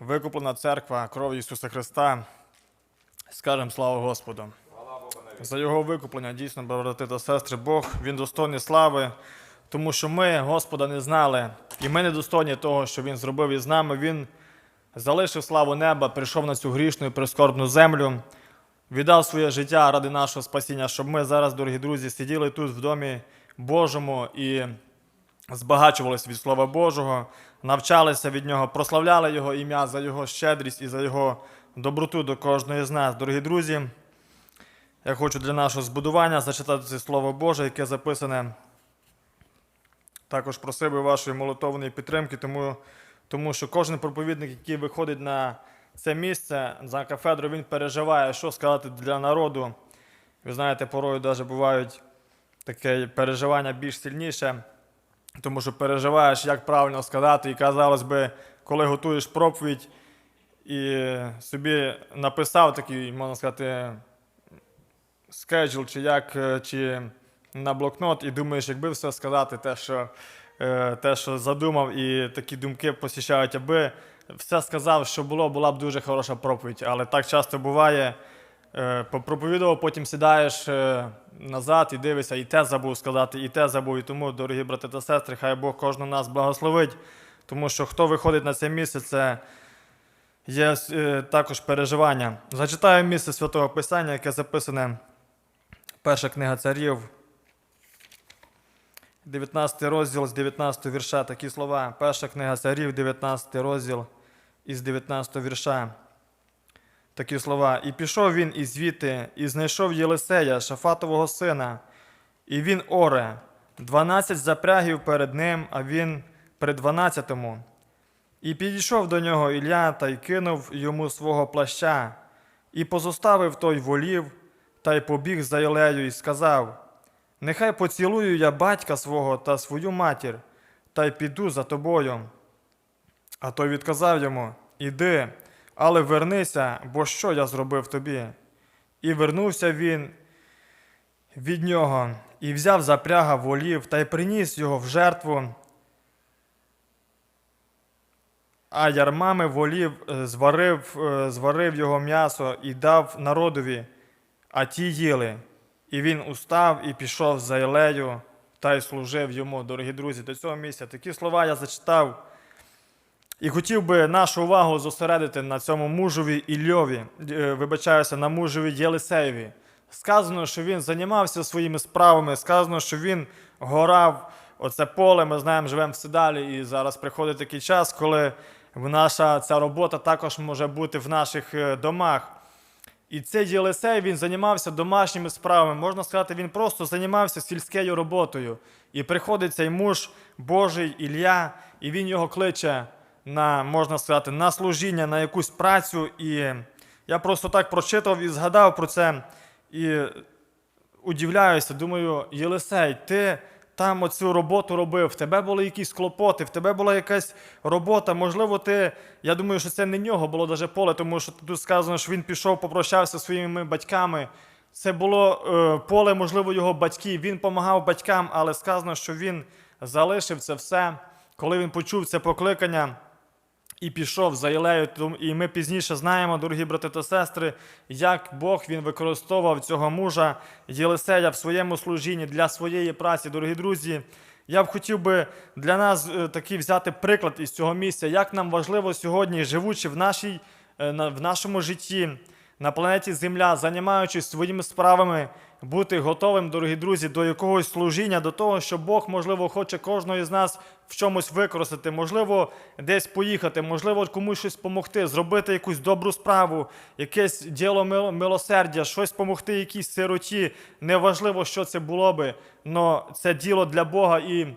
викуплена церква кров'ю Ісуса Христа. Скажемо слава Господу. За Його викуплення, дійсно, брати та сестри, Бог, Він достойний слави, тому що ми Господа не знали, і ми не достойні того, що Він зробив із нами. Він залишив славу неба, прийшов на цю грішну і прискорбну землю, віддав своє життя ради нашого спасіння, щоб ми зараз, дорогі друзі, сиділи тут в домі Божому і збагачувалися від Слова Божого, навчалися від Нього, прославляли Його ім'я за Його щедрість і за Його доброту до кожної з нас. Дорогі друзі, я хочу для нашого збудування зачитати це Слово Боже, яке записане. Також просив би вашої молитовної підтримки, тому, тому що кожен проповідник, який виходить на це місце за кафедру, він переживає, що сказати для народу. Ви знаєте, порою навіть бувають таке переживання більш сильніше, тому що переживаєш, як правильно сказати, і казалось би, коли готуєш проповідь і собі написав такий, можна сказати, скеджул, чи як, е, чи на блокнот, і думаєш, якби все сказати, те, що, е, те, що задумав, і такі думки посіщають, аби все сказав, що було, була б дуже хороша проповідь. Але так часто буває. Е, Попроповідував, потім сідаєш е, назад і дивишся, і те забув сказати, і те забув. І тому, дорогі брати та сестри, хай Бог кожного нас благословить, тому що хто виходить на це місце, це є е, також переживання. Зачитаю місце Святого Писання, яке записане перша книга царів, 19 розділ з 19 вірша. Такі слова. Перша книга царів, 19 розділ із 19 вірша. Такі слова. І пішов він із звідти, і знайшов Єлисея, Шафатового сина, і він оре, дванадцять запрягів перед ним, а він при дванадцятому. І підійшов до нього Ілля та й кинув йому свого плаща, і позоставив той волів, та й побіг за Ілею, і сказав: Нехай поцілую я батька свого та свою матір, та й піду за тобою. А той відказав йому: Іди, але вернися, бо що я зробив тобі? І вернувся він від нього, і взяв запряга волів та й приніс його в жертву. А ярмами волів е, зварив, е, зварив його м'ясо і дав народові, а ті їли. І він устав і пішов за Ілею та й служив йому, дорогі друзі, до цього місця. Такі слова я зачитав. І хотів би нашу увагу зосередити на цьому мужові Ільові, е, вибачаюся, на мужові Єлисеєві. Сказано, що він займався своїми справами, сказано, що він горав оце поле. Ми знаємо, живемо в Сидалі, і зараз приходить такий час, коли наша ця робота також може бути в наших е, домах. І цей Єлисей він займався домашніми справами. Можна сказати, він просто займався сільською роботою. І приходить цей муж Божий Ілля, і він його кличе на, можна сказати, на служіння, на якусь працю. І я просто так прочитав і згадав про це. І удивляюся, думаю, Єлисей, ти там оцю роботу робив, в тебе були якісь клопоти, в тебе була якась робота. Можливо, ти. Я думаю, що це не нього було даже поле, тому що тут сказано, що він пішов, попрощався зі своїми батьками. Це було е, поле, можливо, його батьків. Він допомагав батькам, але сказано, що він залишив це все, коли він почув це покликання і пішов за Ілею. І ми пізніше знаємо, дорогі брати та сестри, як Бог він використовував цього мужа Єлисея в своєму служінні для своєї праці. Дорогі друзі, я б хотів би для нас е, такий взяти приклад із цього місця, як нам важливо сьогодні, живучи в, нашій, е, в нашому житті, на планеті Земля, займаючись своїми справами, бути готовим, дорогі друзі, до якогось служіння, до того, що Бог, можливо, хоче кожного з нас в чомусь використати, можливо, десь поїхати, можливо, комусь щось допомогти, зробити якусь добру справу, якесь діло мил- милосердя, щось допомогти якійсь сироті. Неважливо, що це було би, але це діло для Бога і.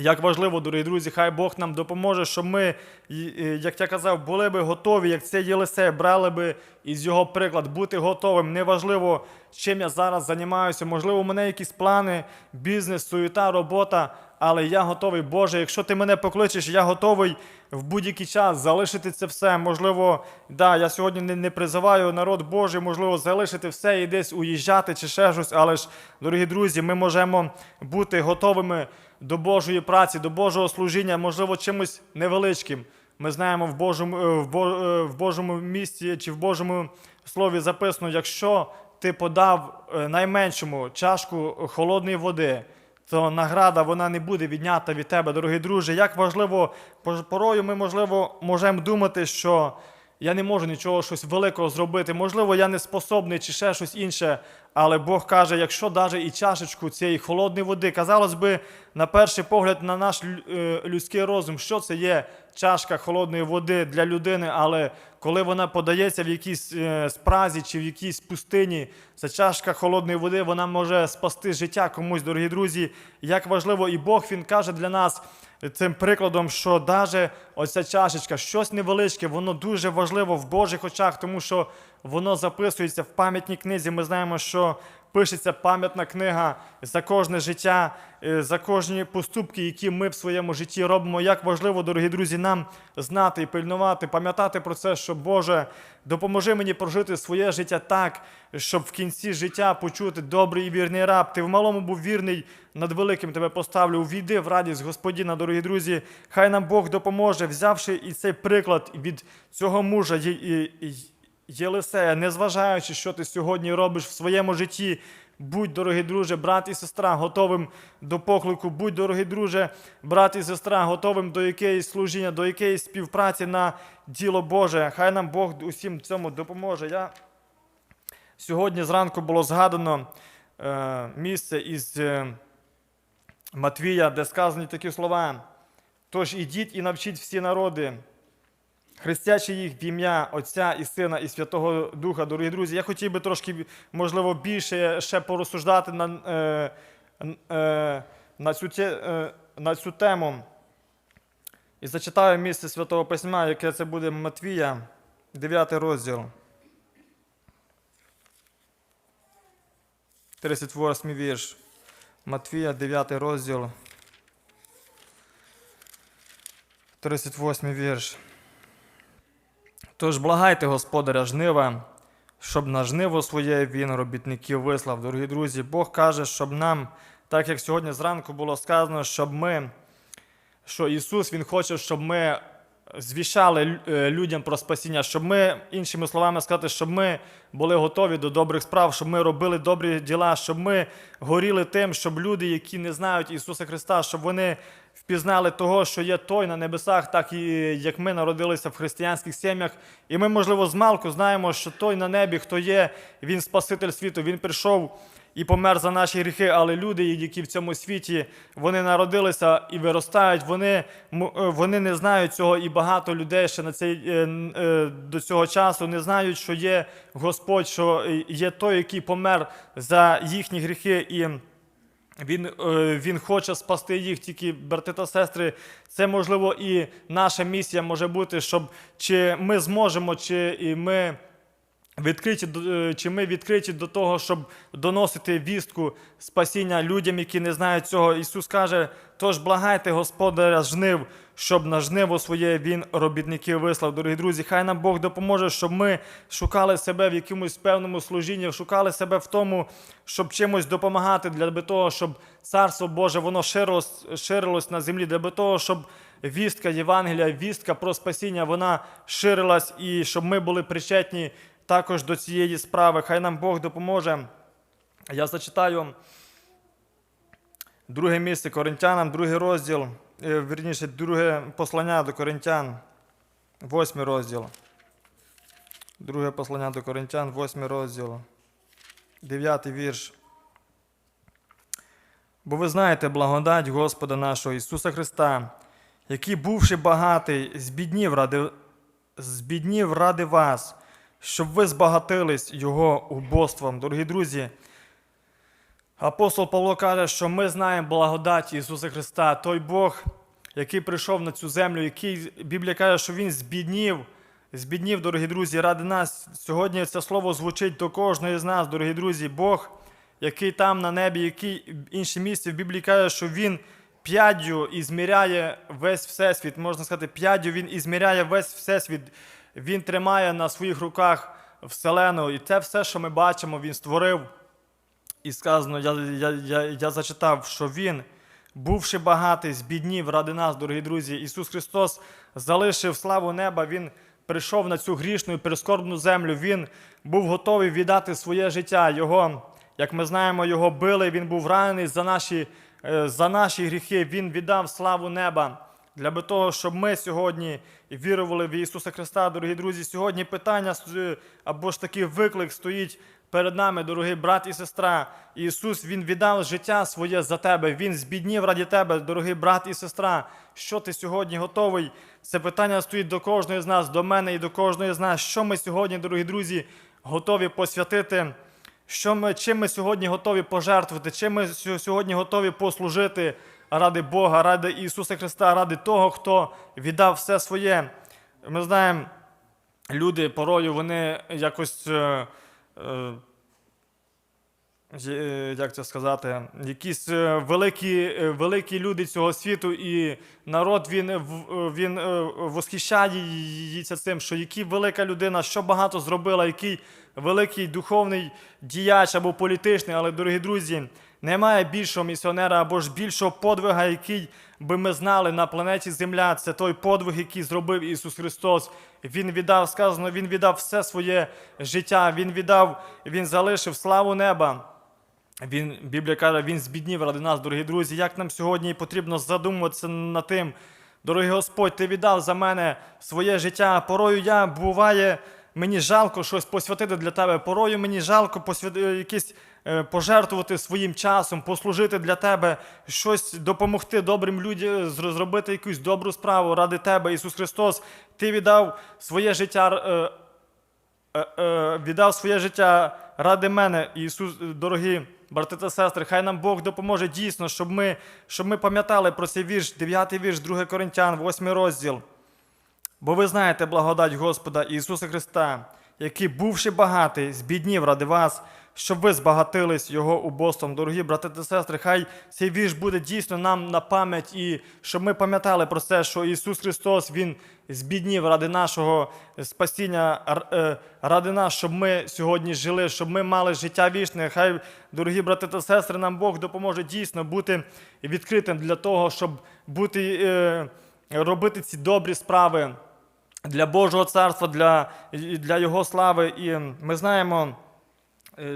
Як важливо, дорогі друзі, хай Бог нам допоможе, щоб ми, і, як я казав, були би готові, як це Єлисей, брали би із його приклад, бути готовим. Неважливо, чим я зараз займаюся. Можливо, у мене якісь плани, бізнес, суєта, робота, але я готовий. Боже, якщо ти мене покличеш, я готовий в будь-який час залишити це все. Можливо, да, я сьогодні не, не призиваю народ Божий, можливо, залишити все і десь уїжджати чи ще щось. Але ж, дорогі друзі, ми можемо бути готовими до Божої праці, до Божого служіння, можливо, чимось невеличким. Ми знаємо в Божому, е, е, в Божому місці чи в Божому слові записано, якщо ти подав е, найменшому чашку холодної води, то награда вона не буде віднята від тебе, дорогий друже. Як важливо, порою ми, можливо, можемо думати, що я не можу нічого щось великого зробити. Можливо, я не способний чи ще щось інше. Але Бог каже, якщо навіть і чашечку цієї холодної води, казалось би, на перший погляд, на наш е, людський розум, що це є чашка холодної води для людини, але коли вона подається в якійсь е, спразі чи в якійсь пустині, ця чашка холодної води, вона може спасти життя комусь, дорогі друзі. Як важливо, і Бог він каже для нас цим прикладом, що навіть оця чашечка, щось невеличке, воно дуже важливо в Божих очах, тому що воно записується в пам'ятній книзі. Ми знаємо, що пишеться пам'ятна книга за кожне життя, е, за кожні поступки, які ми в своєму житті робимо. Як важливо, дорогі друзі, нам знати і пильнувати, пам'ятати про це, що Боже, допоможи мені прожити своє життя так, щоб в кінці життя почути добрий і вірний раб. Ти в малому був вірний, над великим тебе поставлю. Увійди в радість Господіна, дорогі друзі. Хай нам Бог допоможе, взявши і цей приклад від цього мужа. І- і- Єлисея, незважаючи, що ти сьогодні робиш в своєму житті, будь, дорогий друже, брат і сестра, готовим до поклику, будь, дорогий друже, брат і сестра, готовим до якоїсь служіння, до якоїсь співпраці на діло Боже. Хай нам Бог усім цьому допоможе. Я... Сьогодні зранку було згадано е, місце із е, Матвія, де сказані такі слова. Тож ідіть і навчіть всі народи, хрестячи їх в ім'я Отця і Сина і Святого Духа, дорогі друзі. Я хотів би трошки, можливо, більше ще порозсуждати на, е, е, на, цю, е, на цю тему. І зачитаю місце Святого Письма, яке це буде Матвія, 9 розділ. 38 вірш. Матвія, 9 розділ. 38 вірш. Тож благайте Господаря жнива, щоб на жниво своє він робітників вислав. Дорогі друзі, Бог каже, щоб нам, так як сьогодні зранку було сказано, щоб ми, що Ісус Він хоче, щоб ми звіщали е, людям про спасіння, щоб ми, іншими словами сказати, щоб ми були готові до добрих справ, щоб ми робили добрі діла, щоб ми горіли тим, щоб люди, які не знають Ісуса Христа, щоб вони впізнали того, що є той на небесах, так і як ми народилися в християнських сім'ях. І ми, можливо, змалку знаємо, що той на небі, хто є, він Спаситель світу, він прийшов і помер за наші гріхи, але люди, які в цьому світі вони народилися і виростають, вони, е, вони не знають цього, і багато людей ще на цей, е, е, до цього часу не знають, що є Господь, що є той, який помер за їхні гріхи. І він, він хоче спасти їх, тільки брати та сестри. Це можливо і наша місія може бути, щоб чи ми зможемо, чи і ми відкриті е, чи ми відкриті до того, щоб доносити вістку спасіння людям, які не знають цього. Ісус каже: тож благайте Господаря жнив, щоб на жниво своє Він робітників вислав. Дорогі друзі, хай нам Бог допоможе, щоб ми шукали себе в якомусь певному служінні, шукали себе в тому, щоб чимось допомагати для того, щоб Царство Боже воно ширилось, ширилось на землі, для того, щоб вістка Євангелія, вістка про спасіння, вона ширилась і щоб ми були причетні також до цієї справи. Хай нам Бог допоможе. Я зачитаю друге місце Коринтянам, другий розділ, е, вірніше, друге послання до Коринтян, восьмий розділ. Друге послання до Коринтян, восьмий розділ, дев'ятий вірш. Бо ви знаєте благодать Господа нашого Ісуса Христа, який, бувши багатий, збіднів ради, збіднів ради вас, щоб ви збагатились Його убоством. Дорогі друзі, апостол Павло каже, що ми знаємо благодать Ісуса Христа, той Бог, який прийшов на цю землю, який Біблія каже, що Він збіднів. Збіднів, дорогі друзі, ради нас. Сьогодні це слово звучить до кожного з нас, дорогі друзі. Бог, який там на небі, який в інші місці в Біблії каже, що Він п'яддю ізміряє весь всесвіт. Можна сказати, п'яддю Він ізміряє весь всесвіт. Він тримає на своїх руках Вселену. І це все, що ми бачимо, Він створив. І сказано, я, я, я, я зачитав, що Він бувши багатий, збіднів ради нас, дорогі друзі. Ісус Христос залишив славу неба. Він прийшов на цю грішну і прискорбну землю. Він був готовий віддати своє життя. Його, як ми знаємо, його били. Він був ранений за наші, е, за наші гріхи. Він віддав славу неба. Для того, щоб ми сьогодні вірували в Ісуса Христа, дорогі друзі, сьогодні питання е, або ж такий виклик стоїть перед нами, дорогий брат і сестра. Ісус Він віддав життя своє за тебе. Він збіднів раді тебе, дорогий брат і сестра. Що ти сьогодні готовий? Це питання стоїть до кожної з нас, до мене і до кожної з нас. Що ми сьогодні, дорогі друзі, готові посвятити? Що ми, чим ми сьогодні готові пожертвувати, чим ми сьогодні готові послужити ради Бога, ради Ісуса Христа, ради того, хто віддав все своє. Ми знаємо, люди порою вони якось. е, е, як це сказати, якісь е, великі, е, великі люди цього світу, і народ він, він е, восхищається цим, що який велика людина, що багато зробила, який великий духовний діяч або політичний, але, дорогі друзі, немає більшого місіонера або ж більшого подвига, який би ми знали на планеті Земля. Це той подвиг, який зробив Ісус Христос. Він віддав, сказано, Він віддав все своє життя, Він віддав, Він залишив славу неба. Він, Біблія каже, він збіднів ради нас, дорогі друзі. Як нам сьогодні потрібно задумуватися над тим, дорогий Господь, ти віддав за мене своє життя. Порою я буває, мені жалко щось посвятити для тебе. Порою мені жалко посвяти, якісь е, пожертвувати своїм часом, послужити для тебе, щось допомогти добрим людям, зробити якусь добру справу ради тебе, Ісус Христос. Ти віддав своє життя. е, е, е, віддав своє життя ради мене, Ісус, е, дорогі брати та сестри, хай нам Бог допоможе дійсно, щоб ми, щоб ми пам'ятали про цей вірш, 9 вірш, 2 Коринтян, 8 розділ. Бо ви знаєте благодать Господа Ісуса Христа, який, бувши багатий, збіднів ради вас, щоб ви збагатились Його убоством. Дорогі брати та сестри, хай цей вірш буде дійсно нам на пам'ять, і щоб ми пам'ятали про це, що Ісус Христос Він збіднів ради нашого спасіння, е, ради нас, щоб ми сьогодні жили, щоб ми мали життя вічне. Хай, дорогі брати та сестри, нам Бог допоможе дійсно бути відкритим для того, щоб бути, е, робити ці добрі справи для Божого царства, для, для Його слави. І ми знаємо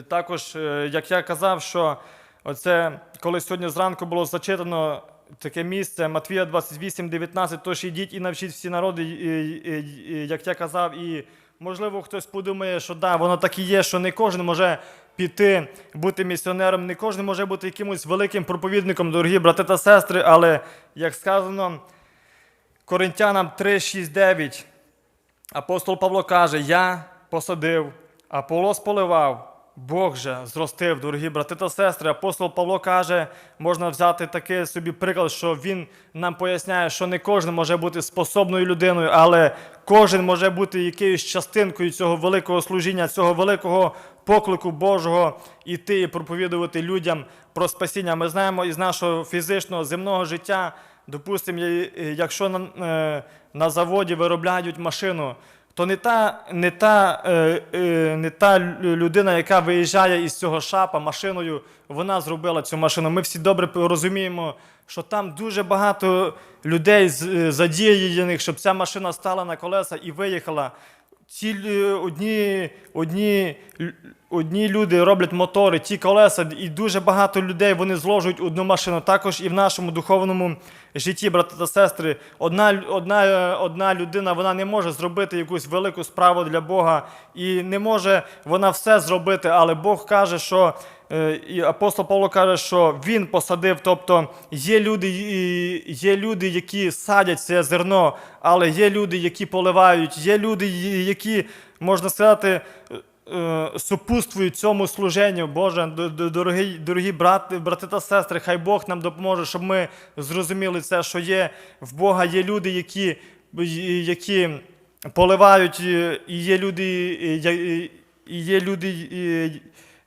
також, е, як я казав, що оце, коли сьогодні зранку було зачитано таке місце Матвія 28, 19, тож ідіть і навчіть всі народи, як я казав, і можливо хтось подумає, що да, воно так і є, що не кожен може піти бути місіонером, не кожен може бути якимось великим проповідником, дорогі брати та сестри, але як сказано Коринтянам 3, 6, 9, Апостол Павло каже: Я посадив, Аполос поливав, Бог же зростив, дорогі брати та сестри. Апостол Павло каже, можна взяти такий собі приклад, що він нам поясняє, що не кожен може бути способною людиною, але кожен може бути якоюсь частинкою цього великого служіння, цього великого поклику Божого іти і проповідувати людям про спасіння. Ми знаємо із нашого фізичного земного життя. Допустимо, якщо е, на заводі виробляють машину, то не та, не, та, е, е, не та лю- людина, яка виїжджає із цього шапа машиною, вона зробила цю машину. Ми всі добре розуміємо, що там дуже багато людей е, задіяних, щоб ця машина стала на колеса і виїхала. Ці одні, одні, одні люди роблять мотори, ті колеса, і дуже багато людей вони зложують одну машину. Також і в нашому духовному житті, брати та сестри, одна, одна, е, одна людина вона не може зробити якусь велику справу для Бога і не може вона все зробити, але Бог каже, що е, і апостол Павло каже, що він посадив, тобто є люди, є люди, які садять це зерно, але є люди, які поливають, є люди, які, можна сказати, е, е, супутствують цьому служенню. Боже, дорогі, дорогі брати, брати та сестри, хай Бог нам допоможе, щоб ми зрозуміли це, що є в Бога є люди, які, які поливають, і є люди, і є люди,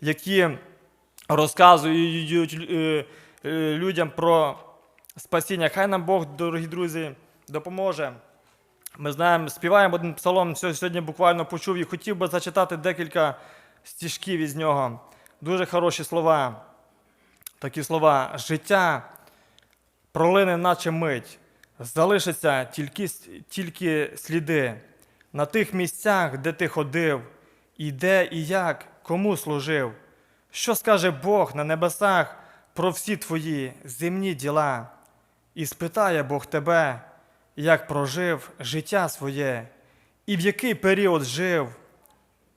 які розказують е, е, людям про спасіння. Хай нам Бог, дорогі друзі, допоможе. Ми знаємо, співаємо один псалом, сьогодні буквально почув і хотів би зачитати декілька стіжків із нього. Дуже хороші слова. Такі слова. Життя пролине наче мить, залишаться тільки, тільки сліди на тих місцях, де ти ходив, і де і як, кому служив. Що скаже Бог на небесах про всі твої земні діла? І спитає Бог тебе, як прожив життя своє, і в який період жив,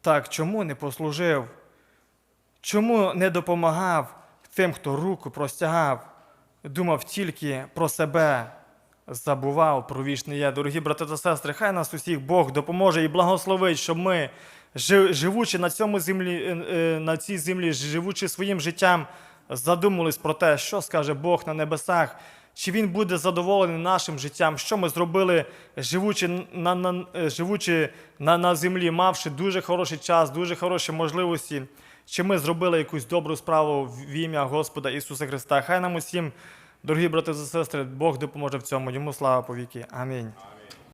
так чому не послужив? Чому не допомагав тим, хто руку простягав, думав тільки про себе, забував про вічне я. Дорогі брати та сестри, хай нас усіх Бог допоможе і благословить, щоб ми, живучи на, цьому землі, е, е, на цій землі, живучи своїм життям, задумались про те, що скаже Бог на небесах, чи Він буде задоволений нашим життям, що ми зробили, живучи на, на, е, живучи на, на землі, мавши дуже хороший час, дуже хороші можливості, чи ми зробили якусь добру справу в ім'я Господа Ісуса Христа. Хай нам усім, дорогі брати та сестри, Бог допоможе в цьому. Йому слава повіки. Амінь.